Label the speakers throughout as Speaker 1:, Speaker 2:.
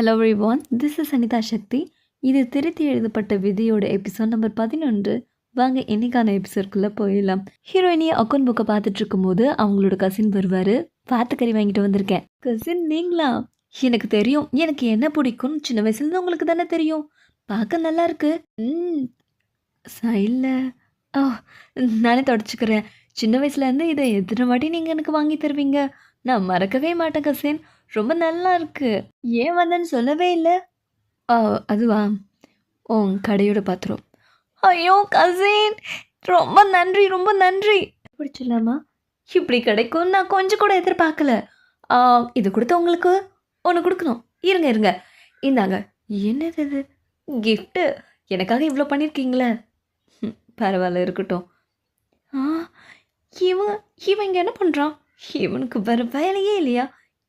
Speaker 1: Hello everyone this is Anitha Sakthi இது திருத்தி எழுதப்பட்ட விதியோட எபிசோட் நம்பர் பதினொன்று. வாங்க இன்னைக்கான எபிசோட்குள்ளே போயிடலாம். ஹீரோயினியை அக்கௌண்ட் புக்கை பார்த்துட்டு இருக்கும்போது அவங்களோட கசின் வருவார். பார்த்து கறி வாங்கிட்டு வந்திருக்கேன். கசின் நீங்களா? எனக்கு தெரியும். எனக்கு என்ன பிடிக்கும்னு சின்ன வயசுலேருந்து உங்களுக்கு தானே தெரியும். பார்க்க நல்லா இருக்கு. ம் இல்லை ஓ நானே தொடச்சிக்கிறேன். சின்ன வயசுலேருந்து இதை எத்தனை வாட்டி நீங்கள் எனக்கு வாங்கி தருவீங்க? நான் மறக்கவே மாட்டேன் கசின். ரொம்ப நல்லா இருக்கு. ஏன் வந்தேன்னு சொல்லவே இல்லை. ஆ அதுவா? உன் கடையோட பாத்திரம். ஐயோ கசின்! ரொம்ப நன்றி ரொம்ப நன்றி. பிடிச்சிடலாமா? இப்படி கிடைக்கும் நான் கொஞ்சம் கூட எதிர்பார்க்கல. ஆ, இது கொடுத்து உங்களுக்கு? ஒன்று கொடுக்கணும். இருங்க இருங்க. இந்தாங்க. என்னது இது? கிஃப்ட்டு எனக்காக இவ்வளோ பண்ணியிருக்கீங்களே ம், பரவாயில்ல இருக்கட்டும். ஆ இவன் இவன் இங்கே என்ன பண்ணுறான் இவனுக்கு வேறு வேலையே இல்லையா?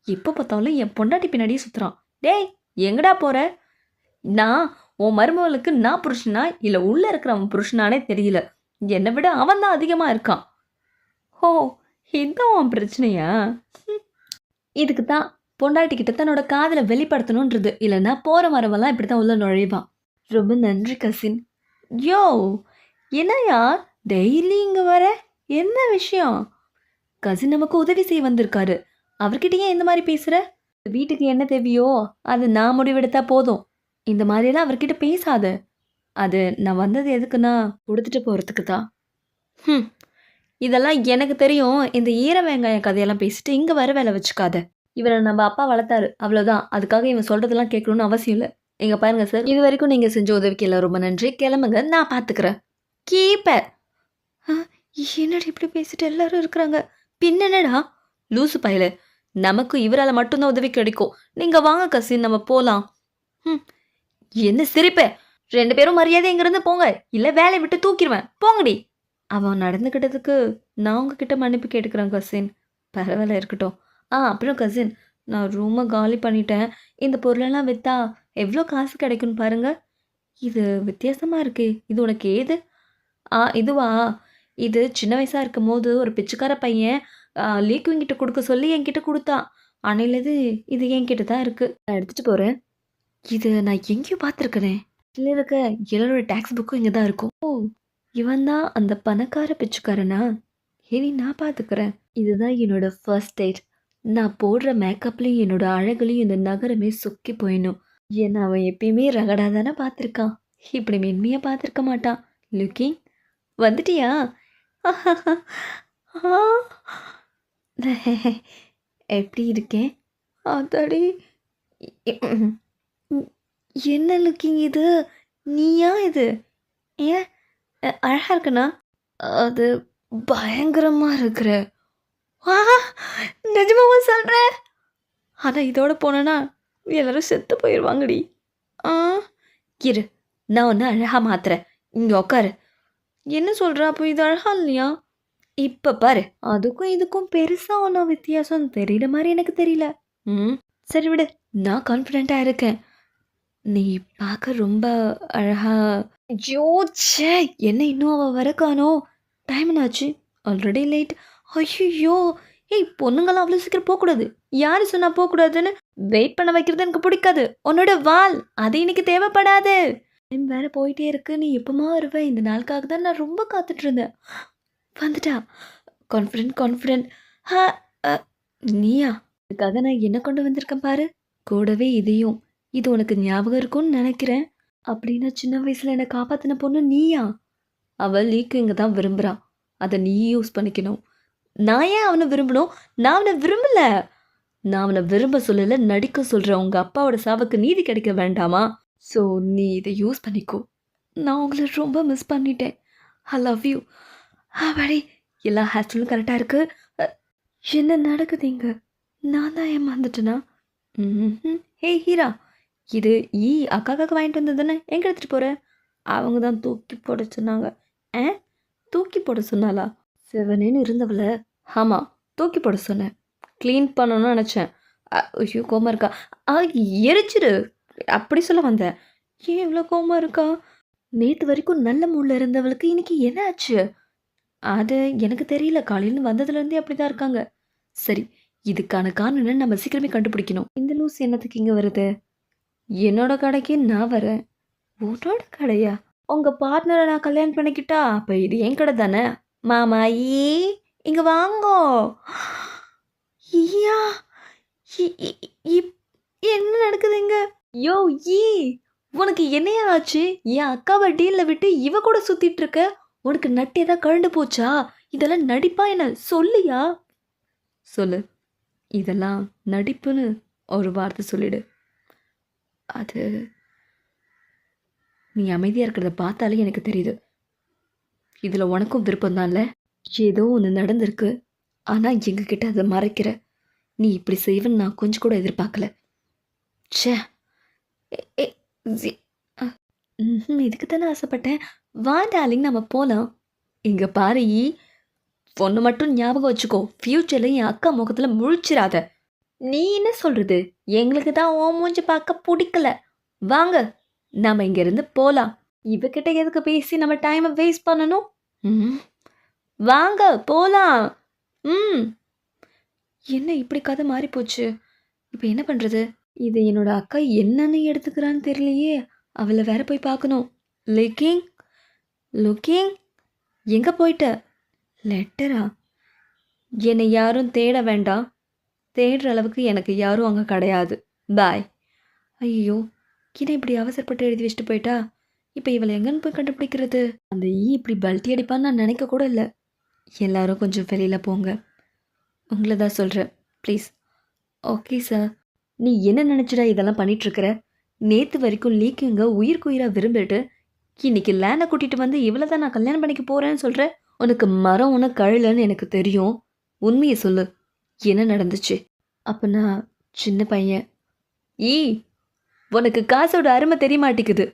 Speaker 1: எப்போ பார்த்தாலும் என் பொண்டாட்டி பின்னாடியே சுற்றுறான் டேய் எங்கடா போகிற நான் உன் மருமகளுக்கு நான் புருஷனா? இல்லை உள்ளே இருக்கிறவன் புருஷனானே தெரியல. என்னை விட அவன் தான் அதிகமாக இருக்கான். ஓ இதுதான் உன் பிரச்சனையா? இதுக்கு தான் பொண்டாட்டி கிட்ட தன்னோட காதலை வெளிப்படுத்தணுன்றது இல்லைன்னா போகிற வரவெல்லாம் இப்படி தான் உள்ள நுழைவான். ரொம்ப நன்றி கசின். யோ என்னையா டெய்லி இங்கே வர? என்ன விஷயம்? கசின் நமக்கு உதவி செய்ய வந்திருக்காரு. அவர்கிட்ட ஏன் இந்த மாதிரி பேசுகிற வீட்டுக்கு என்ன தேவையோ அது நான் முடிவெடுத்தா போதும். இந்த மாதிரியெல்லாம் அவர்கிட்ட பேசாத. அது நான் வந்தது எதுக்குன்னா கொடுத்துட்டு போகிறதுக்கு தான். ம் இதெல்லாம் எனக்கு தெரியும். இந்த ஈர வெங்காயம் கதையெல்லாம் பேசிட்டு இங்கே வர வேலை வச்சுக்காத. இவரை நம்ம அப்பா வளர்த்தாரு. அவ்வளோதான் அதுக்காக இவன் சொல்கிறதெல்லாம் கேட்கணும்னு அவசியம் இல்லை. இங்கே பாருங்க சார். இது வரைக்கும் நீங்கள் செஞ்ச உதவிக்கு எல்லாம் ரொம்ப நன்றி. கிளம்புங்க. நான் பார்த்துக்கிறேன் கீப்பர். என்னடி இப்படி பேசிட்டு எல்லாரும் இருக்கிறாங்க? பின்னடா லூசு பயல நமக்கு இவரால் மட்டும்தான் உதவி கிடைக்கும். நீங்கள் வாங்க கசின் நம்ம போகலாம் ம் என்ன சிரிப்ப? ரெண்டு பேரும் மரியாதை இங்கிருந்து போங்க. இல்லை வேலையை விட்டு தூக்கிடுவேன். போங்கடி. அவன் நடந்துக்கிட்டதுக்கு நான் உங்ககிட்ட மன்னிப்பு கேட்டுக்கிறேன் கசின். பரவாயில்ல இருக்கட்டும். ஆ அப்புறம் கசின் நான் ரூமை காலி பண்ணிட்டேன். இந்த பொருளெல்லாம் விற்றா எவ்வளோ காசு கிடைக்கும்னு பாருங்க. இது வித்தியாசமாக இருக்கு. இது உனக்கு ஏது? ஆ இதுவா? இது சின்ன வயசாக இருக்கும் போது ஒரு பிச்சைக்கார பையன் லீக்குங்கிட்ட கொடுக்க சொல்லி என்கிட்ட கொடுத்தான் அன்னையிலேருந்து இது என்கிட்ட தான் இருக்குது நான் எடுத்துகிட்டு போகிறேன் இது நான் எங்கேயோ பார்த்துருக்கனே. இல்லை இருக்க எல்லாரோட டேக்ஸ் புக்கும் இங்கே தான் இருக்கும். ஓ இவன் தான் அந்த பணக்கார பிச்சுக்காரனா? இனி நான் பார்த்துக்கிறேன். இதுதான் என்னோட ஃபர்ஸ்ட் டேட் நான் போடுற மேக்கப்லையும் என்னோட அழகுலையும் இந்த நகரமே சொக்கி போயிடணும் ஏன்னா அவன் எப்பயுமே ரகடா தானே பார்த்துருக்கான். இப்படி மென்மையாக பார்த்துருக்க மாட்டான். லுக்கிங் வந்துட்டியா? ஆ. எப்படி இருக்கேன்? அதாடி என்ன லுக்கிங் இது? நீயா இது? ஏன்? அழகாக இருக்குண்ணா அது பயங்கரமாக இருக்கிற. வா நிஜமாவா சொல்கிற ஆனால் இதோட போனேன்னா எல்லோரும் செத்து போயிடுவாங்கடி ஆ இரு. நான் ஒன்று அழகாக மாத்துறேன். இங்கே உட்காரு என்ன சொல்கிற அப்போ இது அழகா இல்லையா? இப்போ பாரு அதுக்கும் இதுக்கும் பெருசாக ஒன்றும் வித்தியாசம் தெரியுற மாதிரி எனக்கு தெரியல. ம் சரி விடு நான் கான்ஃபிடெண்ட்டாக இருக்கேன். நீ பார்க்க ரொம்ப அழகா ஐயோ ச்சே என்ன இன்னும் அவள் வரக்கானோ டைம் ஆச்சு ஆல்ரெடி லேட் ஐயோ ஏய் பொண்ணுங்களாம் அவ்வளோ சீக்கிரம் போகக்கூடாது. யார் சொன்னால் போகக்கூடாதுன்னு வெயிட் பண்ண வைக்கிறது எனக்கு பிடிக்காது. உன்னோட வால் அது இன்னைக்கு தேவைப்படாது. டைம் வேற போயிட்டே இருக்கு நீ எப்பமா வருவ? இந்த நாளுக்காக தான் நான் ரொம்ப காத்துட்ருந்தேன் வந்துட்டா கான்ஃபிடென்ட் கான்ஃபிடென்ட் ஹா அ, நீயா? இதுக்காக நான் என்ன கொண்டு வந்திருக்கேன் பாரு? கூடவே இதையும். இது உனக்கு ஞாபகம் இருக்கும்னு நினைக்கிறேன். அப்படின்னா சின்ன வயசில் என்னை காப்பாத்தின பொண்ணு நீயா? அவள் லீக்கு இங்கே தான் விரும்புகிறான் அதை நீ யூஸ் பண்ணிக்கணும். நான் ஏன் அவனை விரும்பணும்? நான் அவனை விரும்பல. நான் அவனை விரும்ப சொல்லல நடிக்க சொல்கிறேன் உங்கள் அப்பாவோட சாவுக்கு நீதி கிடைக்க வேண்டாமா? ஸோ நீ இதை யூஸ் பண்ணிக்கோ. நான் உங்களை ரொம்ப மிஸ் பண்ணிட்டேன். ஐ லவ் யூ ஆவாடி எல்லா ஹேர்ஸ்டைலும் கரெக்டாக இருக்குது என்ன நடக்குது இங்கே? நான் தான் ஏமாந்துட்டேனா ஹே ஹீரா. இது ஈ அக்காக்காக்கு வாங்கிட்டு வந்தது தானே? எங்கே எடுத்துகிட்டு போகிற அவங்க தான் தூக்கி போட சொன்னாங்க. ஆ? தூக்கி போட சொன்னாலா செவனேன்னு இருந்தவள. ஆமாம் தூக்கி போட சொன்னேன். க்ளீன் பண்ணணும்னு நினச்சேன். ஐயோ கோமா இருக்கா? ஆ எரிச்சிரு. அப்படி சொல்ல வந்தேன் ஏன் இவ்வளோ கோமா இருக்கா? நேற்று வரைக்கும் நல்ல மூடில் இருந்தவளுக்கு இன்னைக்கு என்ன ஆச்சு? அது எனக்கு தெரியல. காலையிலேருந்து வந்ததுலேருந்தே அப்படி தான் இருக்காங்க. சரி இதுக்கான காரணம் நம்ம சீக்கிரமே கண்டுபிடிக்கணும். இந்த லூஸ் என்னத்துக்கு இங்கே வருது? என்னோட கடைக்கு நான் வரேன். உன்னோட கடையா? உங்கள் பார்ட்னரை நான் கல்யாணம் பண்ணிக்கிட்டா? அப்போ இது என் கடை தானே? மாமா ஏ இங்கே வாங்கோ. ஐயா என்ன இ- இப்- என்ன யோ ஈ உனக்கு என்னையா ஆச்சு? என் அக்காவை டீலில் விட்டு இவ கூட சுற்றிட்டு இருக்க? உனக்கு நட்டு ஏதாவது கழண்டு போச்சா? இதெல்லாம் நடிப்பா என்ன? சொல்லியா? சொல்லு. இதெல்லாம் நடிப்புன்னு ஒரு வார்த்தை சொல்லிடு. அது நீ அமைதியாக இருக்கிறத பார்த்தாலே எனக்கு தெரியுது. இதில் உனக்கும் விருப்பம் தான்ல ஏதோ ஒன்று நடந்திருக்கு. ஆனால் எங்ககிட்ட அதை மறைக்கிற. நீ இப்படி செய்வன்னு நான் கொஞ்சம் கூட எதிர்பார்க்கல. ச்சே. ம் இதுக்கு தானே ஆசைப்பட்டேன். வா டார்லிங் நம்ம போகலாம் இங்கே பாரு ஈ. ஒன்று மட்டும் ஞாபகம் வச்சுக்கோ. ஃப்யூச்சரில் என் அக்கா முகத்தில் முழிச்சிடாத நீ என்ன சொல்கிறது எங்களுக்கு தான் ஓ மூஞ்சி பார்க்க பிடிக்கல. வாங்க நம்ம இங்கேருந்து போகலாம் இவகிட்ட எதுக்கு பேசி நம்ம டைமை வேஸ்ட் பண்ணணும்? ம் வாங்க போகலாம் ம். என்ன இப்படி கதை மாறி போச்சு இப்போ என்ன பண்ணுறது இது என்னோட அக்கா என்னன்னு எடுத்துக்கிறான்னு தெரியலையே. அவளை வேற போய் பார்க்கணும் லுக்கிங் லுக்கிங் எங்கே போயிட்ட? லெட்டரா என்னை யாரும் தேட வேண்டாம். தேடுற அளவுக்கு எனக்கு யாரும் அங்கே கிடையாது. பாய் ஐயோ கிட்ட இப்படி அவசரப்பட்டு எழுதி வச்சுட்டு போயிட்டா? இப்போ இவளை எங்கன்னு போய் கண்டுபிடிக்கிறது? அந்த ஈ இப்படி பல்ட்டி அடிப்பான்னு நான் நினைக்க கூட இல்லை. எல்லாரும் கொஞ்சம் வெளியில் போங்க. உங்களை தான் சொல்கிறேன் ப்ளீஸ் ஓகே சார் நீ என்ன நினச்சிடா இதெல்லாம் பண்ணிகிட்ருக்கிற நேற்று வரைக்கும் லீக்குங்க உயிர்க்குயிராக விரும்பிட்டு இன்னைக்கு லேனை கூட்டிகிட்டு வந்து இவ்வளோ தான் நான் கல்யாணம் பண்ணிக்க போகிறேன்னு சொல்கிறேன் உனக்கு மரம் ஒன்று கழலன்னு எனக்கு தெரியும். உண்மையை சொல்லு. என்ன நடந்துச்சு? அப்போ நான் சின்ன பையன். ஈ உனக்கு காசோட அருமை தெரிய மாட்டேங்குது.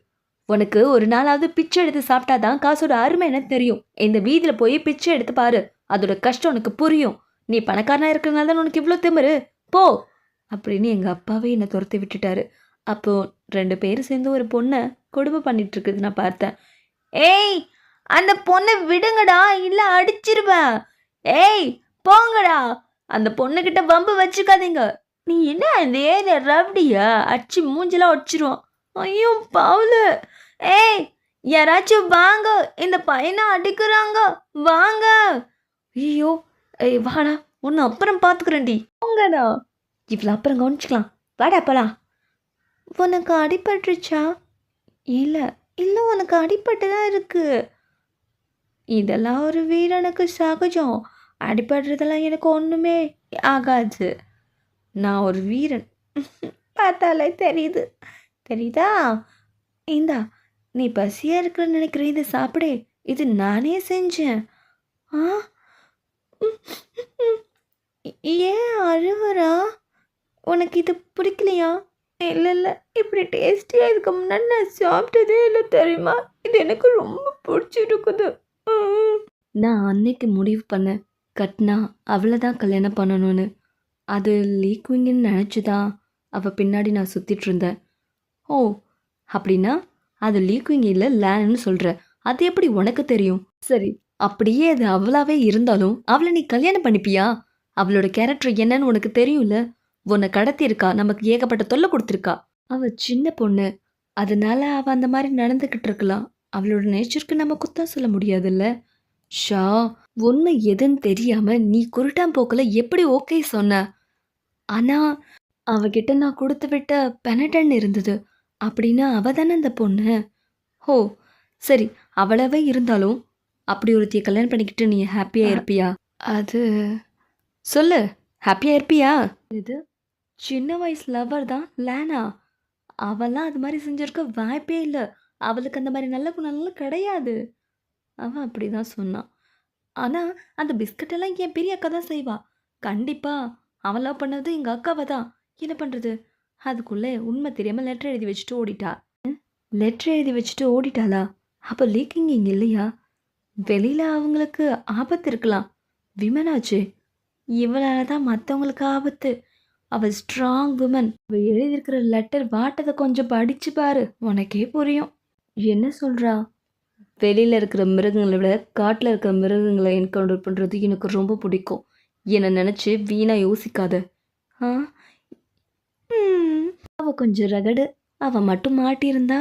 Speaker 1: உனக்கு ஒரு நாளாவது பிச்சை எடுத்து சாப்பிட்டா தான் காசோட அருமை எனக்கு தெரியும். இந்த வீதியில் போய் பிச்சை எடுத்து பாரு. அதோட கஷ்டம் உனக்கு புரியும். நீ பணக்காரனா இருக்கிறனால தான் உனக்கு இவ்வளோ திமிரு? போ. அப்படின்னு எங்கள் அப்பாவே என்னை துரத்தி விட்டுட்டாரு. அப்போது ரெண்டு பேரும் சேர்ந்து ஒரு பொண்ணை கொடுமை பண்ணிகிட்ருக்குது நான் பார்த்தேன். ஏய் அந்த பொண்ணை விடுங்கடா இல்லை அடிச்சிருவேன். ஏய் போங்கடா. அந்த பொண்ணுக்கிட்ட வம்பு வச்சுக்காதீங்க. நீ என்ன இந்த ஏரியா ரவுடியா? அடிச்சு மூஞ்செல்லாம் அடிச்சிருவான் ஐயோ பவுலு. ஏய் யாராச்சும் வாங்க. இந்த பையனை அடிக்கிறாங்க. வாங்க. ஐயோ ஏய் வாடா. ஒன்று அப்புறம் பார்த்துக்குறேன்டி போங்கடா. இவ்வளோ அப்புறம் கவனிச்சுக்கலாம். வாடா போலாம். உனக்கு அடிபட்டுருச்சா? இல்லை இல்லை உனக்கு அடிபட்டு தான் இருக்குது இதெல்லாம் ஒரு வீரனுக்கு சகஜம். அடிபடுறதெல்லாம் எனக்கு ஒன்றுமே ஆகாது. நான் ஒரு வீரன். பார்த்தாலே தெரியுது. தெரியுதா? இந்தா நீ பசியாக இருக்கிறன்னு நினைக்கிற இதை சாப்பிடு. இது நானே செஞ்சேன். ஆ? ஏன் அழுவரா உனக்கு இது பிடிக்கலையா? இல்லை இல்லை. இப்படி டேஸ்டியாக இதுக்கு முன்னாடி நான் சாப்பிட்டதே இல்லை தெரியுமா? இது எனக்கு ரொம்ப பிடிச்சிருக்குது. நான் அன்னைக்கு முடிவு பண்ணேன் கட்னா அவளை தான் கல்யாணம் பண்ணணும்னு. அது லீக்விங்குன்னு நினச்சி தான் அவள் பின்னாடி நான் சுற்றிட்டு இருந்தேன். ஓ அப்படின்னா அது லீக்விங் இல்லை லேன்னு சொல்கிற அது எப்படி உனக்கு தெரியும்? சரி அப்படியே அது அவளாவே இருந்தாலும் அவளை நீ கல்யாணம் பண்ணிப்பியா? அவளோட கேரக்டர் என்னன்னு உனக்கு தெரியும்ல? உன்னை கடத்தி இருக்கா நமக்கு ஏகப்பட்ட தொல்லை கொடுத்துருக்கா. அவ சின்ன பொண்ணு. அதனால அவ அந்த மாதிரி நடந்துக்கிட்டு இருக்கலாம். அவளோட நேச்சருக்கு நம்ம குத்தம் சொல்ல முடியாதுல்ல. ஷா உண்மை எதுன்னு தெரியாம நீ குருட்டாம் போக்கில் எப்படி ஓகே சொன்ன? ஆனா அவகிட்ட நான் கொடுத்து விட்ட பெனட்டன் இருந்தது. அப்படின்னா அவ தானே அந்த பொண்ணு? ஓ சரி அவளவே இருந்தாலும் அப்படி ஒருத்திய கல்யாணம் பண்ணிக்கிட்டு நீ ஹாப்பியாக இருப்பியா? அது சொல்லு ஹாப்பியாக இருப்பியா? இது சின்ன வயசு லவ்வர் தான் லேனா. அவெல்லாம் அது மாதிரி செஞ்சிருக்க வாய்ப்பே இல்லை. அவளுக்கு அந்த மாதிரி நல்ல குணம்லாம் கிடையாது. அவன் அப்படி தான் சொன்னான். ஆனால் அந்த பிஸ்கட்டெல்லாம் என் பெரிய அக்கா தான் செய்வா. கண்டிப்பாக அவன் லவ் பண்ணது எங்கள் அக்காவை தான். என்ன பண்ணுறது அதுக்குள்ளே உண்மை தெரியாமல் லெட்டர் எழுதி வச்சுட்டு ஓடிட்டா. லெட்டர் எழுதி வச்சுட்டு ஓடிட்டாளா? அப்போ லீக்கிங் இங்கே இல்லையா? வெளியில் அவங்களுக்கு ஆபத்து இருக்கலாம். விமனாச்சு இவளால் தான் மற்றவங்களுக்கு ஆபத்து. அவள் ஸ்ட்ராங் உமன் அவள் எழுதியிருக்கிற லெட்டர் வாட்டதை கொஞ்சம் படிச்சு பாரு. உனக்கே புரியும். என்ன சொல்கிறா வெளியில் இருக்கிற மிருகங்களை விட காட்டில் இருக்கிற மிருகங்களை என்கவுண்டர் பண்ணுறது எனக்கு ரொம்ப பிடிக்கும். என்னை நினச்சி வீணாக யோசிக்காத. ஆ? அவள் அவ கொஞ்சம் ரகடு. அவள் மட்டும் மாட்டியிருந்தா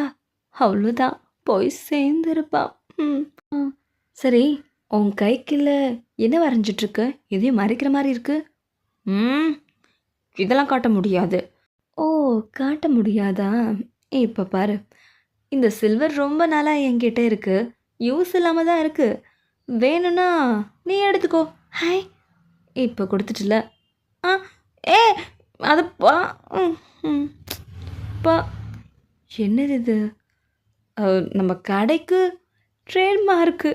Speaker 1: அவ்வளோதான் போய் சேர்ந்துருப்பான் ம். சரி உன் கைக்குள்ள என்ன வரைஞ்சிட்ருக்கு எதையும் மறைக்கிற மாதிரி இருக்கு. ம். இதெல்லாம் காட்ட முடியாது. ஓ காட்ட முடியாதா? இப்போ பாரு. இந்த சில்வர் ரொம்ப நாளாக என்கிட்ட இருக்குது யூஸ் இல்லாமல் தான் இருக்குது வேணும்னா நீ எடுத்துக்கோ. ஹாய். இப்போ கொடுத்துட்டுல. ஆ ஏ அது பா ம், ம். பா. என்னது இது? நம்ம கடைக்கு ட்ரேட்மார்க்கு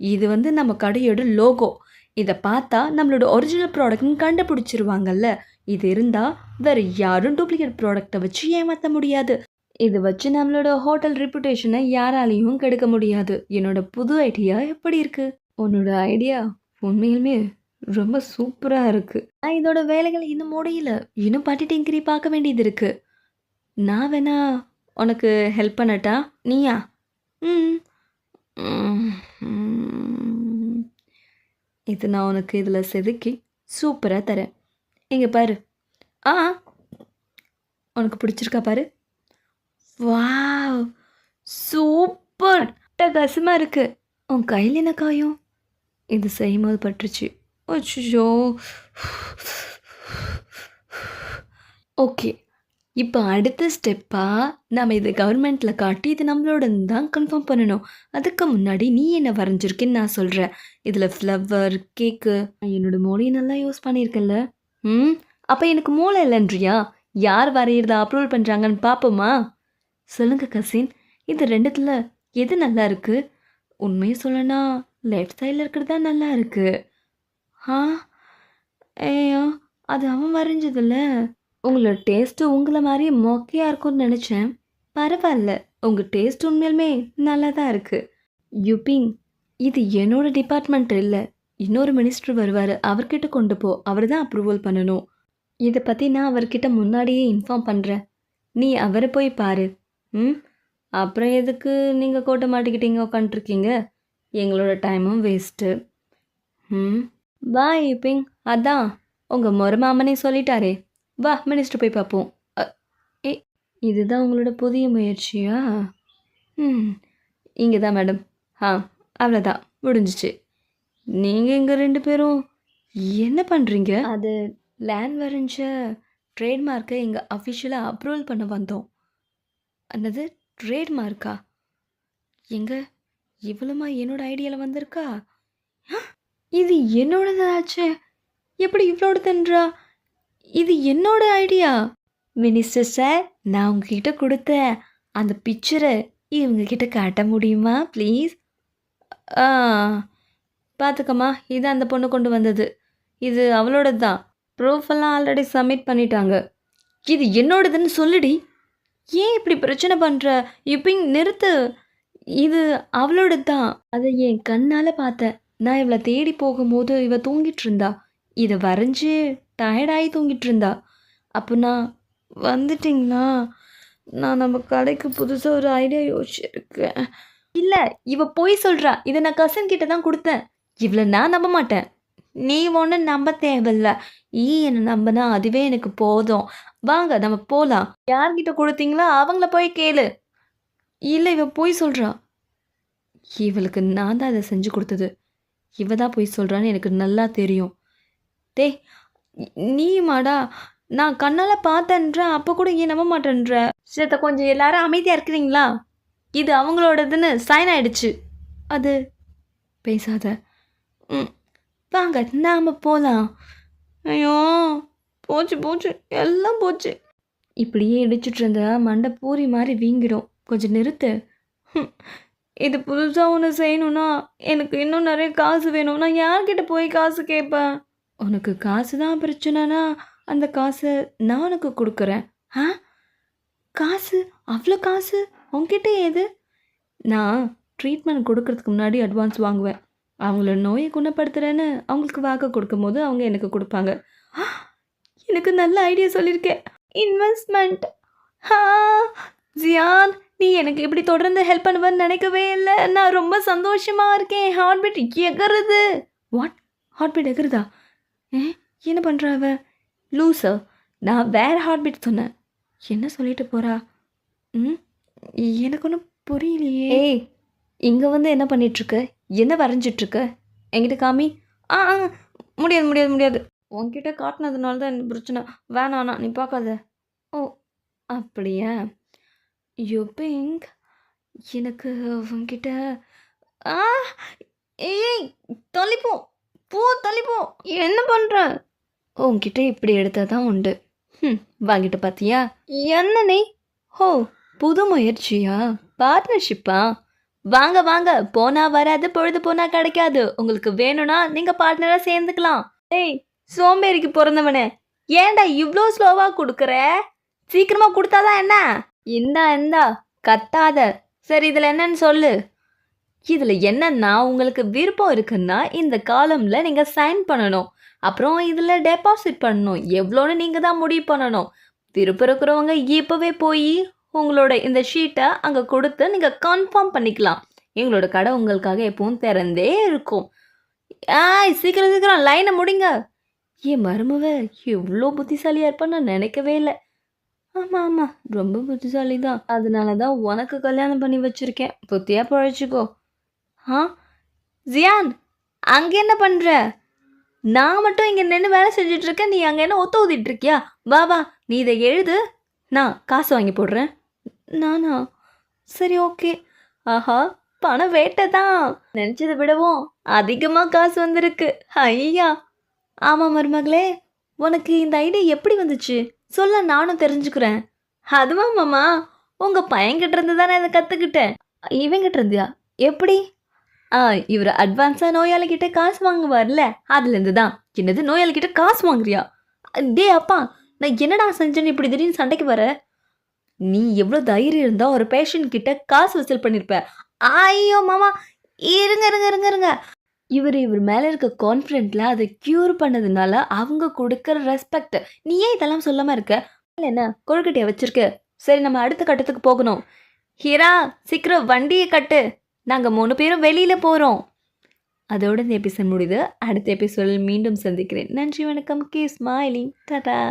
Speaker 1: இது வந்து நம்ம கடையோட லோகோ இதை பார்த்தா நம்மளோட ஒரிஜினல் ப்ராடக்ட்னு கண்டுபிடிச்சிருவாங்கல்ல. இது இருந்தால் வேறு யாரும் டூப்ளிகேட் ப்ராடக்டை வச்சு ஏமாற்ற முடியாது. இது வச்சு நம்மளோட ஹோட்டல் ரெப்புடேஷனை யாராலையும் கெடுக்க முடியாது. என்னோட புது ஐடியா எப்படி இருக்கு? உன்னோட ஐடியா உண்மையிலுமே ரொம்ப சூப்பராக இருக்கு. நான் இதோட வேலைகள் இன்னும் முடியல. இன்னும் பாட்டி டிங்கிரி பார்க்க வேண்டியது இருக்கு. நான் வேணா உனக்கு ஹெல்ப் பண்ணட்டா? நீயா? ம். இது நான் உனக்கு இதில் செதுக்கி சூப்பராக தரேன். இங்கே பாரு. ஆ. உனக்கு பிடிச்சிருக்கா பாரு. வாவ். சூப்பர். அட்டகாசமாக இருக்குது உன் கையில் என்ன காயும்? இது செய்யும்போது பட்டுருச்சு. அச்சோ ஓகே. இப்போ அடுத்த ஸ்டெப்பாக நம்ம இதை கவர்மெண்ட்டில் காட்டி இது நம்மளோட தான் கன்ஃபார்ம் பண்ணணும். அதுக்கு முன்னாடி நீ என்ன வரைஞ்சிருக்கேன்னு நான் சொல்கிறேன் இதில் ஃப்ளவர் கேக்கு என்னோடய மொழி நல்லா யூஸ் பண்ணியிருக்கேன்ல. ம்? அப்போ எனக்கு மூளை இல்லைன்றியா? யார் வரைகிறத அப்ரூவல் பண்ணுறாங்கன்னு பார்ப்போமா சொல்லுங்க கசின். இது ரெண்டுத்தில் எது நல்லா இருக்குது உண்மையை சொல்லனா லெஃப்ட் சைடில் இருக்கிறது தான் நல்லா இருக்குது ஆ? ஐயோ அது அவன் வரைஞ்சதில்ல. உங்களோட டேஸ்ட்டு உங்களை மாதிரி மொக்கையாக இருக்கும்னு நினச்சேன். பரவாயில்ல. உங்கள் டேஸ்ட் உண்மையிலுமே நல்லா தான் இருக்குது யுபிங் இது என்னோட டிபார்ட்மெண்ட் இல்லை. இன்னொரு மினிஸ்டர் வருவார். அவர்கிட்ட கொண்டு போ. அவர் தான் அப்ரூவல் பண்ணணும். இதை பற்றி நான் அவர்கிட்ட முன்னாடியே இன்ஃபார்ம் பண்ணுறேன் நீ அவரை போய் பாரு. ம்? அப்புறம் எதுக்கு நீங்கள் கோட்டை மாட்டிக்கிட்டீங்க உட்காந்துருக்கீங்க எங்களோட டைமும் வேஸ்ட்டு ம்? வா பிங் அதான். உங்கள் மொர மாமனே சொல்லிட்டாரே. வா மினிஸ்டர் போய் பார்ப்போம் ஏ இதுதான் உங்களோட புதிய முயற்சியா? ம். இங்கே தான் மேடம் ஆ அவ்வளோதான் முடிஞ்சிச்சு. நீங்கள் இங்கே ரெண்டு பேரும்? என்ன பண்ணுறீங்க அது லேண்ட் வரைஞ்ச ட்ரேட்மார்க்கை இங்கே அஃபிஷியலாக அப்ரூவல் பண்ண வந்தோம். என்னது ட்ரேட்மார்க்கா எங்க இவ்வளோமா என்னோட ஐடியாவில் வந்திருக்கா? ஆ, இது என்னோடதாச்சே? எப்படி இவ்வளோடதுன்றா இது என்னோட ஐடியா மினிஸ்டர் சார் நான் உங்ககிட்ட கொடுத்த அந்த பிக்சரை இவங்க கிட்ட காட்ட முடியுமா ப்ளீஸ் ஆ. பார்த்துக்கம்மா இது அந்த பொண்ணு கொண்டு வந்தது. இது அவளோடது தான் ப்ரூஃபெல்லாம் ஆல்ரெடி சப்மிட் பண்ணிட்டாங்க. இது என்னோடதுன்னு சொல்லுடி. ஏன் இப்படி பிரச்சனை பண்ணுற இப்பிங் நிறுத்து. இது அவளோட தான் அதை என் கண்ணால் பார்த்தேன். நான் இவளை தேடி போகும்போது இவ தூங்கிட்டு இருந்தா இதை வரைஞ்சி டயர்டாகி தூங்கிட்டு இருந்தா அப்போ நான் வந்துட்டிங்களா? நான் நம்ம கடைக்கு புதுசாக ஒரு ஐடியா யோசிச்சிருக்கேன். இல்லை இவ போய் சொல்கிறா இதை நான் கசன் கிட்ட தான் கொடுத்தேன். இவளை நான் நம்ப மாட்டேன். நீ ஒன்றும் நம்ப தேவையில்ல. ஈ என்னை நம்பினா அதுவே எனக்கு போதும். வாங்க நம்ம போகலாம் யார்கிட்ட கொடுத்தீங்களோ அவங்கள போய் கேளு. இல்லை இவ போய் சொல்கிறா இவளுக்கு நான் தான் அதை செஞ்சு கொடுத்தது. இவ தான் போய் சொல்கிறான்னு எனக்கு நல்லா தெரியும். டே நீ மாடா நான் கண்ணால் பார்த்தேன்ற அப்போ கூட ஏன் நம்ப மாட்டேன்ற. சேத்த கொஞ்சம் எல்லாரும் அமைதியாக இருக்கிறீங்களா? இது அவங்களோடதுன்னு சைன் ஆயிடுச்சு. அது பேசாத. வாங்க நாம் போகலாம் ஐயோ போச்சு போச்சு. எல்லாம் போச்சு. இப்படியே இடிச்சிட்டு இருந்தா மண்டை பூரி மாதிரி வீங்கிடும். கொஞ்சம் நிறுத்து. இது புதுசாக ஒன்று செய்யணும்னா எனக்கு இன்னும் நிறைய காசு வேணும். நான் யார்கிட்ட போய் காசு கேட்பேன்? உனக்கு காசு தான் பிரச்சனைனா அந்த காசை நான் உனக்கு கொடுக்குறேன். ஆ? காசு? அவ்வளோ காசு? உன்கிட்ட எது நான் ட்ரீட்மெண்ட் கொடுக்கறதுக்கு முன்னாடி அட்வான்ஸ் வாங்குவேன். அவங்கள நோயை குணப்படுத்துகிறேன்னு அவங்களுக்கு வாக்கு கொடுக்கும்போது அவங்க எனக்கு கொடுப்பாங்க. எனக்கு நல்ல ஐடியா சொல்லியிருக்கேன் இன்வெஸ்ட்மெண்ட் ஹா ஜியான் நீ எனக்கு இப்படி தொடர்ந்து ஹெல்ப் பண்ணுவேன்னு நினைக்கவே இல்லை. நான் ரொம்ப சந்தோஷமாக இருக்கேன். ஹார்ட் பீட் எகருது. வாட் ஹார்ட் பீட் எகருதா? ஏ என்ன பண்ணுறா அவ? லூசர் நான் வேறு ஹார்ட் பீட் சொன்னேன். என்ன சொல்லிட்டு போகிறா ம் எனக்கு ஒன்றும் புரியலையே. ஏய் இங்கே வந்து என்ன பண்ணிகிட்ருக்க என்ன வரைஞ்சிட்ருக்க? என்கிட்ட காமி ஆ ஆ, முடியாது முடியாது முடியாது. உன்கிட்ட காட்டினதுனால தான் எனக்கு பிரச்சனை. வேணாண்ணா நீ பார்க்காத. ஓ அப்படியா? யூ பிங்க் எனக்கு உன்கிட்ட ஆ ஏய் தள்ளிப்போ போ தள்ளிப்போ என்ன பண்ணுற உன்கிட்ட இப்படி எடுத்தால் தான் உண்டு. ம் வாங்கிட்டு பார்த்தியா என்ன நீ? ஹோ புது முயற்சியா? பார்ட்னர்ஷிப்பா வாங்க வாங்க. போனா வராது பொழுது போனா கிடைக்காது. உங்களுக்கு வேணும்னா நீங்க பார்ட்னரா சேர்ந்துக்கலாம். ஏய் சோம்பேறிக்கு பிறந்தவனே. ஏன்டா இவ்வளோ ஸ்லோவா கொடுக்குற? சீக்கிரமா கொடுத்தாதான் என்ன? இந்தா இந்தா. கத்தாத. சரி இதுல என்னன்னு சொல்லு. இதுல என்னன்னா உங்களுக்கு விருப்பம் இருக்குன்னா இந்த காலம்ல நீங்க சைன் பண்ணணும். அப்புறம் இதுல டெபாசிட் பண்ணணும். எவ்வளோன்னு நீங்க தான் முடிவு பண்ணணும். விருப்பம் இருக்கிறவங்க இப்பவே போய் உங்களோட இந்த ஷீட்டை அங்கே கொடுத்து நீங்கள் கன்ஃபார்ம் பண்ணிக்கலாம். எங்களோட கடை உங்களுக்காக எப்பவும் திறந்தே இருக்கும். ஆய் சீக்கிரம் சீக்கிரம் லைனை முடிங்க. ஏன் மருமவ எவ்வளோ புத்திசாலியாக இருப்பான்னு நான் நினைக்கவே இல்லை. ஆமாம் ஆமாம் ரொம்ப புத்திசாலி தான் அதனால தான் உனக்கு கல்யாணம் பண்ணி வச்சுருக்கேன். புத்தியாக பழச்சிக்கோ. ஆ? ஜியான் அங்கே என்ன பண்ணுற நான் மட்டும் இங்கே நின்று வேலை செஞ்சிட்ருக்கேன் நீ அங்கே என்ன ஒத்து ஊதிட்டுருக்கியா வா வா நீ இதை எழுது. நான் காசு வாங்கி போடுறேன். நானா? சரி ஓகே. ஆஹா பணம் வேட்டை தான் நினச்சதை விடவும் அதிகமாக காசு வந்திருக்கு. ஐயா. ஆமாம் மருமகளே உனக்கு இந்த ஐடியா எப்படி வந்துச்சு? சொல்ல நானும் தெரிஞ்சுக்கிறேன். அதுவா மாமா உங்கள் பையன்கிட்ட இருந்து தானே இதை கற்றுக்கிட்டேன் இவங்கிட்ட இருந்தியா? எப்படி? ஆ இவர் அட்வான்ஸாக நோயாளிகிட்ட காசு வாங்குவார்ல அதுலேருந்து தான் என்னது நோயாளிகிட்ட காசு வாங்குறியா? டே அப்பா நான் என்னடா செஞ்சேன்னு இப்படி திடீர்னு சண்டைக்கு வர? நீ எவ்வளோ தைரியம் இருந்தால் ஒரு பேஷண்ட் கிட்ட காசு வசூல் பண்ணியிருப்ப ஐயோ மாமா. இருங்க இருங்க இருங்க இருங்க. இவர் இவர் மேலே இருக்க கான்ஃபிடென்ட்ல அதை க்யூர் பண்ணதுனால அவங்க கொடுக்குற ரெஸ்பெக்ட் நீ ஏன் இதெல்லாம் சொல்லாமல் இருக்க? என்ன கொழுக்கட்டையை வச்சிருக்க? சரி நம்ம அடுத்த கட்டத்துக்கு போகணும். ஹீரா சீக்கிரம் வண்டியை கட்டு. நாங்கள் மூணு பேரும் வெளியில் போகிறோம் அதோட இந்த எபிசோட் முடியுது. அடுத்த எபிசோடில் மீண்டும் சந்திக்கிறேன். நன்றி வணக்கம். K smiling Tata